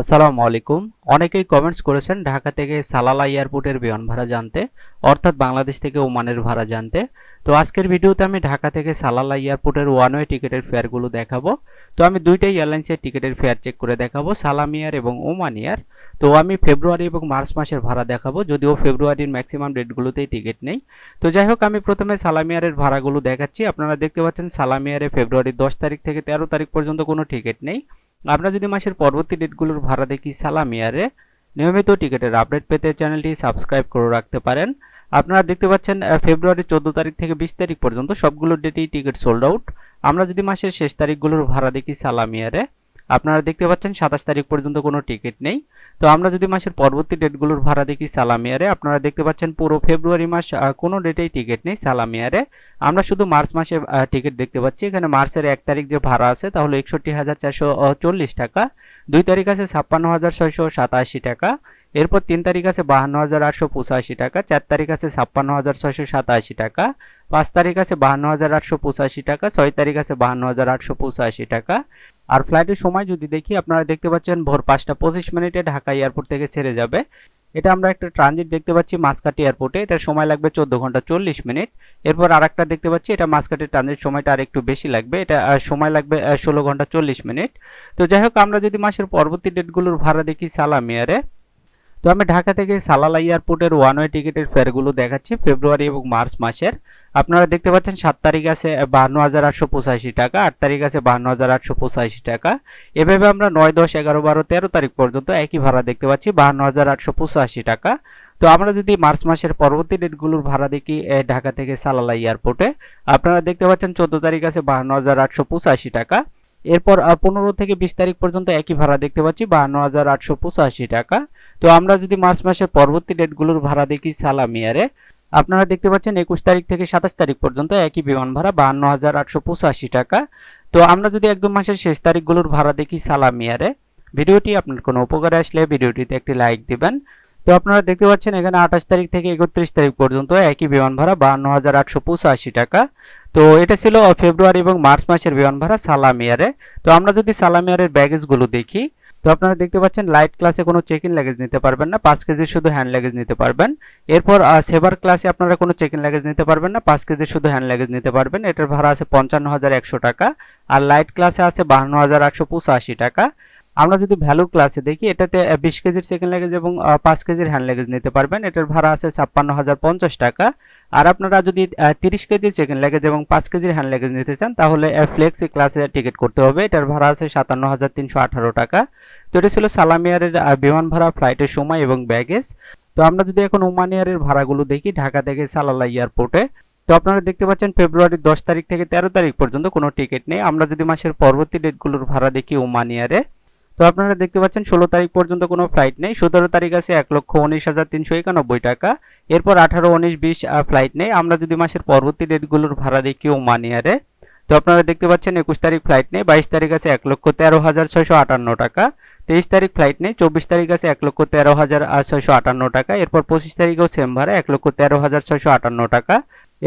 আসসালামু আলাইকুম। অনেকেই কমেন্টস করেছেন ঢাকা থেকে সালালা এয়ারপোর্টের বিমান ভাড়া জানতে, অর্থাৎ বাংলাদেশ থেকে ওমানের ভাড়া জানতে। তো আজকের ভিডিওতে আমি ঢাকা থেকে সালালা এয়ারপোর্টের ওয়ান ওয়ে টিকিটের ফেয়ারগুলো দেখাবো। তো আমি দুইটাই এয়ারলাইন্সের টিকিটের ফেয়ার চেক করে দেখাবো, সালাম এয়ার এবং ওমান এয়ার। তো আমি ফেব্রুয়ারি এবং মার্চ মাসের ভাড়া দেখাবো, যদিও ফেব্রুয়ারির ম্যাক্সিমাম ডেটগুলোতেই টিকিট নেই। তো যাই হোক, আমি প্রথমে সালামিয়ারের ভাড়াগুলো দেখাচ্ছি। আপনারা দেখতে পাচ্ছেন সালামিয়ারে ফেব্রুয়ারির দশ তারিখ থেকে তেরো তারিখ পর্যন্ত কোনো টিকিট নেই। আমরা যদি মাসের পরবর্তী ডেটগুলোর ভাড়া দেখি, সালাম ইয়ারে, নিয়মিত টিকিটের আপডেট পেতে চ্যানেলটি সাবস্ক্রাইব করে রাখতে পারেন। আপনারা দেখতে পাচ্ছেন ফেব্রুয়ারি চোদ্দ তারিখ থেকে বিশ তারিখ পর্যন্ত সবগুলো ডেটেই টিকিট সোল্ড আউট আমরা যদি মাসের শেষ তারিখগুলোর ভাড়া দেখি, সালাম ইয়ারে আপনারা দেখতে পাচ্ছেন সাতাশ তারিখ পর্যন্ত কোনো টিকিট নেই। তো আমরা যদি মাসের পরবর্তী ডেটগুলোর ভাড়া দেখি সালামিয়ারে আপনারা দেখতে পাচ্ছেন পুরো ফেব্রুয়ারি মাস কোনো ডেটেই টিকিট নেই সালামিয়ারে আমরা শুধু মার্চ মাসে টিকিট দেখতে পাচ্ছি। এখানে মার্চের এক তারিখ যে ভাড়া আছে, তাহলে একষট্টি হাজার চারশো চল্লিশ টাকা। দুই তারিখ আছে ছাপ্পান্ন হাজার ছয়শো সাতাশি টাকা। এরপর তিন তারিখ আছে বাহান্ন হাজার আটশো পঁচাশি টাকা। চার তারিখ আছে ছাপ্পান্ন হাজার ছয়শো সাতাশি টাকা। পাঁচ তারিখ আছে বাহান্ন হাজার আটশো পঁচাশি টাকা। ছয় তারিখ আছে বাহান্ন হাজার আটশো পঁচাশি টাকা। আর ফ্লাইটের সময় যদি দেখি, আপনারা দেখতে পাচ্ছেন ভোর পাঁচটা পঁচিশ মিনিটে ঢাকা এয়ারপোর্ট থেকে ছেড়ে যাবে। এটা আমরা একটা ট্রানজিট দেখতে পাচ্ছি মাসকাটি এয়ারপোর্টে। এটার সময় লাগবে চোদ্দ ঘণ্টা চল্লিশ মিনিট। এরপর আর একটা দেখতে পাচ্ছি, এটা মাসকাটির ট্রানজিট সময়টা আর একটু বেশি লাগবে। এটা সময় লাগবে ষোলো ঘণ্টা চল্লিশ মিনিট। তো যাই হোক, আমরা যদি মাসের পরবর্তী ডেটগুলোর ভাড়া দেখি সালাম ইয়ারে তো আমি ঢাকা থেকে সালালা এয়ারপোর্টের ওয়ান ওয়ে টিকিটের ফেয়ারগুলো দেখাচ্ছি ফেব্রুয়ারি এবং মার্চ মাসের। আপনারা দেখতে পাচ্ছেন সাত তারিখ আছে বাহান্ন হাজার আটশো পঁচাশি টাকা, আট তারিখ আছে বাহান্ন হাজার আটশো পঁচাশি টাকা। এভাবে আমরা নয়, দশ, এগারো, বারো, তেরো তারিখ পর্যন্ত একই ভাড়া দেখতে পাচ্ছি, বাহান্ন হাজার আটশো পঁচাশি টাকা। তো আমরা যদি মার্চ মাসের পরবর্তী ডেটগুলোর ভাড়া দেখি ঢাকা থেকে সালালা এয়ারপোর্টে, আপনারা দেখতে পাচ্ছেন চোদ্দ তারিখ আছে বাহান্ন হাজার আটশো পঁচাশি টাকা। এরপর পনেরো থেকে বিশ তারিখ পর্যন্ত একই ভাড়া দেখতে পাচ্ছি, বাহান্ন হাজার আটশো পঁচাশি টাকা। তো আমরা যদি মার্চ মাসের পরবর্তী ডেটগুলোর ভাড়া দেখি সালামিয়ারে আপনারা দেখতে পাচ্ছেন একুশ তারিখ থেকে সাতাশ তারিখ পর্যন্ত একই বিমান ভাড়া বাহান্ন হাজার আটশো পঁচাশি টাকা। তো আমরা যদি একদম মাসের শেষ তারিখগুলোর ভাড়া দেখি সালামিয়ারে ভিডিওটি আপনার কোনো উপকারে আসলে ভিডিওটিতে একটি লাইক দিবেন। তো আপনারা দেখতে পাচ্ছেন এখানে আঠাশ তারিখ থেকে একত্রিশ তারিখ পর্যন্ত একই বিমান ভাড়া বাহান্ন হাজার আটশো পঁচাশি টাকা। তো এটা ছিল ফেব্রুয়ারি এবং মার্চ মাসের বিমান ভাড়া সালামিয়ারে তো আমরা যদি সালামিয়ারের ব্যাগেজগুলো দেখি তো আপনারা দেখতে পাচ্ছেন লাইট ক্লাসে কোনো চেক ইন লাগেজ নিতে পারবেন না, পাঁচ কেজির শুধু হ্যান্ড লাগেজ নিতে পারবেন। এরপর সেভার ক্লাসে আপনারা কোনো চেক ইন লাগেজ নিতে পারবেন না, পাঁচ কেজির শুধু হ্যান্ড লাগেজ নিতে পারবেন। এটার ভাড়া আছে পঞ্চান্ন হাজার একশো টাকা, আর লাইট ক্লাসে আছে বাহান্ন হাজার একশো পঁচাশি টাকা। আমরা যদি ভ্যালু ক্লাসে দেখি, এটাতে বিশ কেজির সেকেন্ড লাগেজ এবং পাঁচ কেজির হ্যান্ড লাগেজ নিতে পারবেন। এটার ভাড়া আছে ছাপ্পান্ন হাজার পঞ্চাশ টাকা। আর আপনারা যদি তিরিশ কেজির সেকেন্ড লাগেজ এবং পাঁচ কেজির হ্যান্ড লাগেজ নিতে চান, তাহলে ফ্লেক্সি ক্লাসে টিকিট করতে হবে। এটার ভাড়া আছে সাতান্ন হাজার তিনশো আঠারো টাকা। তো এটা ছিল সালামিয়ারের বিমান ভাড়া ফ্লাইটের সময় এবং ব্যাগেজ তো আমরা যদি এখন ওমান এয়ারের ভাড়াগুলো দেখি, ঢাকা থেকে সালালা এয়ারপোর্টে তো আপনারা দেখতে পাচ্ছেন, ফেব্রুয়ারির দশ তারিখ থেকে তেরো তারিখ পর্যন্ত কোনো টিকিট নেই। আমরা যদি মাসের পরবর্তী ডেটগুলোর ভাড়া দেখি ওমান তো আপনারা দেখতে পাচ্ছেন, ষোলো তারিখ পর্যন্ত কোনো ফ্লাইট নেই। সতেরো তারিখ আছে এক লক্ষ উনিশ হাজার তিনশো একানব্বই টাকা। এরপর আঠারো, উনিশ, বিশ ফ্লাইট নেই। আমরা যদি মাসের পরবর্তী ডেটগুলোর ভাড়া দেখি ওমান এয়ারে তো আপনারা দেখতে পাচ্ছেন, একুশ তারিখ ফ্লাইট নেই। বাইশ তারিখ আছে এক লক্ষ তেরো হাজার ছয়শো আটান্ন টাকা। তেইশ তারিখ ফ্লাইট নেই। চব্বিশ তারিখ আছে এক লক্ষ তেরো হাজার ছয়শো আটান্ন টাকা। এরপর পঁচিশ তারিখেও সেম ভাড়া, এক লক্ষ তেরো হাজার, ছয়শো আটান্ন টাকা।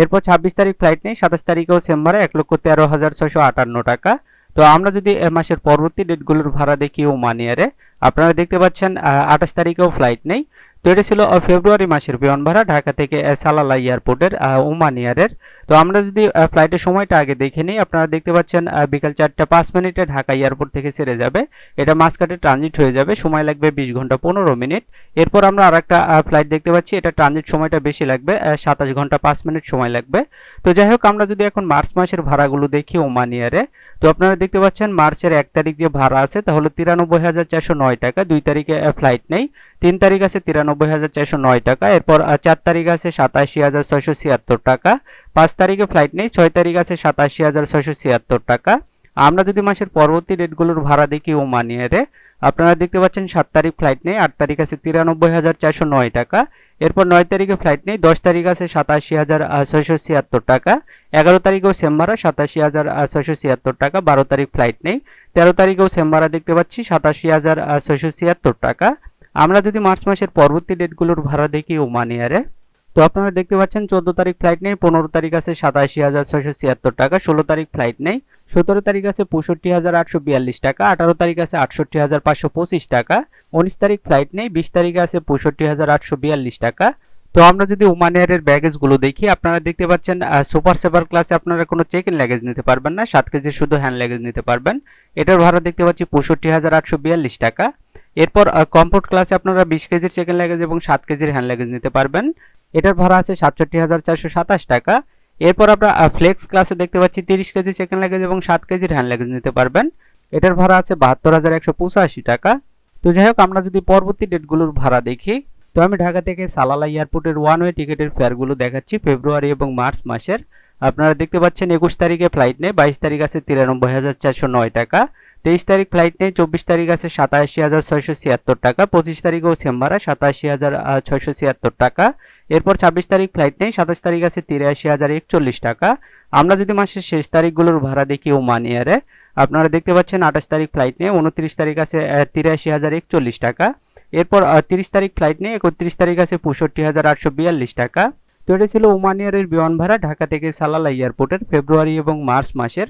এরপর ছাব্বিশ তারিখ ফ্লাইট নেই। সাতাশ তারিখেও সেম ভাড়া, এক লক্ষ তেরো হাজার, ছয়শো আটান্ন টাকা। তো আমরা যদি এ মাসের পরবর্তী ডেটগুলোর ভাড়া দেখি ওমান ইয়ারে আপনারা দেখতে পাচ্ছেন আঠাশ তারিখেও ফ্লাইট নেই। তো এটা ছিল ফেব্রুয়ারি মাসের বিমান ভাড়া ঢাকা থেকে সালালা এয়ারপোর্টের ওমান ইয়ারের তো আমরা যদি ফ্লাইটের সময়টা আগে দেখে নিই, আপনারা দেখতে পাচ্ছেন বিকাল চারটা পাঁচ মিনিটে ঢাকা এয়ারপোর্ট থেকে ছেড়ে যাবে। এটা মাসকাটে ট্রানজিট হয়ে যাবে, সময় লাগবে বিশ ঘণ্টা পনেরো মিনিট। এরপর আমরা আরেকটা ফ্লাইট দেখতে পাচ্ছি, এটা ট্রানজিট সময়টা বেশি লাগবে সাতাশ ঘণ্টা পাঁচ মিনিট সময় লাগবে। তো যাই হোক, আমরা যদি এখন মার্চ মাসের ভাড়াগুলো দেখি ওমান ইয়ারে, তো আপনারা দেখতে পাচ্ছেন মার্চের এক তারিখ যে ভাড়া আছে, তাহলে তিরানব্বই হাজার চারশো নয় টাকা, দুই তারিখে ফ্লাইট নেই, তিন তারিখ আছে তিরানব্বই হাজার চারশো নয় টাকা, এরপর চার তারিখ আছে সাতাশি হাজার ছয়শো ছিয়াত্তর টাকা পাঁচ তারিখে ফ্লাইট নেই, ছয় তারিখ আছে সাতাশি হাজার ছয়শো ছিয়াত্তর টাকা। আমরা যদি মাসের পরবর্তী ডেটগুলোর ভাড়া দেখি ও মানিয়ারে আপনারা দেখতে পাচ্ছেন সাত তারিখ ফ্লাইট নেই, আট তারিখ আছে তিরানব্বই হাজার চারশো নয় টাকা। এরপর নয় তারিখে ফ্লাইট নেই, দশ তারিখ আছে সাতাশি হাজার ছয়শো ছিয়াত্তর টাকা। এগারো তারিখেও সেম ভাড়া, সাতাশি হাজার ছয়শো ছিয়াত্তর টাকা, বারো তারিখ ফ্লাইট নেই। তেরো তারিখেও সেম ভাড়া দেখতে পাচ্ছি, সাতাশি হাজার ছয়শো ছিয়াত্তর টাকা। আমরা যদি মার্চ মাসের পরবর্তী ডেটগুলোর ভাড়া দেখি ওমান এয়ারে তো আপনারা দেখতে পাচ্ছেন, চোদ্দ তারিখ ফ্লাইট নেই, পনেরো তারিখ আছে সাতাশি হাজার ছয়শো ছিয়াত্তর টাকা, ষোলো তারিখ ফ্লাইট নেই, সতেরো তারিখ আছে পঁয়ষট্টি হাজার আটশো বিয়াল্লিশ টাকা, আঠারো তারিখ আছে আটষট্টি হাজার পাঁচশো পঁচিশ টাকা, উনিশ তারিখ ফ্লাইট নেই, বিশ তারিখে আছে পঁয়ষট্টি হাজার আটশো বিয়াল্লিশ টাকা। তো আমরা যদি ওমান এয়ারের ব্যাগেজগুলো দেখি, আপনারা দেখতে পাচ্ছেন সুপার সেভার ক্লাসে আপনারা কোনো চেক ইন লাগেজ নিতে পারবেন না, সাত কেজির শুধু হ্যান্ড লাগেজ নিতে পারবেন। এটার ভাড়া দেখতে পাচ্ছি পঁয়ষট্টি হাজার আটশো বিয়াল্লিশ টাকা। এরপর কমফোর্ট ক্লাসে আপনারা বিশ কেজির চেক ইন লাগেজ এবং সাত কেজির হ্যান্ড লাগেজ নিতে পারবেন। এটার ভাড়া আছে সাতষট্টি হাজার চারশো সাতাশ টাকা। এরপর আমরা ফ্লেক্স ক্লাসে দেখতে পাচ্ছি তিরিশ কেজি ইন লাগেজ এবং সাত কেজির হ্যান্ড লাগেজ নিতে পারবেন। এটার ভাড়া আছে বাহাত্তর হাজার একশো পঁচাশি টাকা। তো যাই হোক, আমরা যদি পরবর্তী ডেটগুলোর ভাড়া দেখি, তো আমি ঢাকা থেকে সালালা এয়ারপোর্টের ওয়ান ওয়ে টিকিটের ফেয়ারগুলো দেখাচ্ছি ফেব্রুয়ারি এবং মার্চ মাসের। আপনারা দেখতে পাচ্ছেন একুশ তারিখে ফ্লাইট নেই বাইশ তারিখ আছে তিরানব্বই হাজার চারশো নয় টাকা। তেইশ তারিখ ফ্লাইট নেই, চব্বিশ তারিখ আছে সাতাশি হাজার ছয়শো ছিয়াত্তর টাকা, পঁচিশ তারিখেও সেম ভাড়া সাতাশি হাজার ছয়শো ছিয়াত্তর টাকা। এরপর ছাব্বিশ তারিখ ফ্লাইট নেই, সাতাশ তারিখ আছে তিরাশি হাজার একচল্লিশ টাকা। আমরা যদি মাসের শেষ তারিখগুলোর ভাড়া দেখি ওমান ইয়ারে আপনারা দেখতে পাচ্ছেন আঠাশ তারিখ ফ্লাইট নেই, উনত্রিশ তারিখ আছে তিরাশি হাজার একচল্লিশ টাকা। এরপর তিরিশ তারিখ ফ্লাইট নেই, একত্রিশ তারিখ আছে পঁয়ষট্টি হাজার আটশো বিয়াল্লিশ টাকা। তো এটা ছিল ওমান ইয়ারের বিমান ভাড়া ঢাকা থেকে সালালা এয়ারপোর্টের ফেব্রুয়ারি এবং মার্চ মাসের।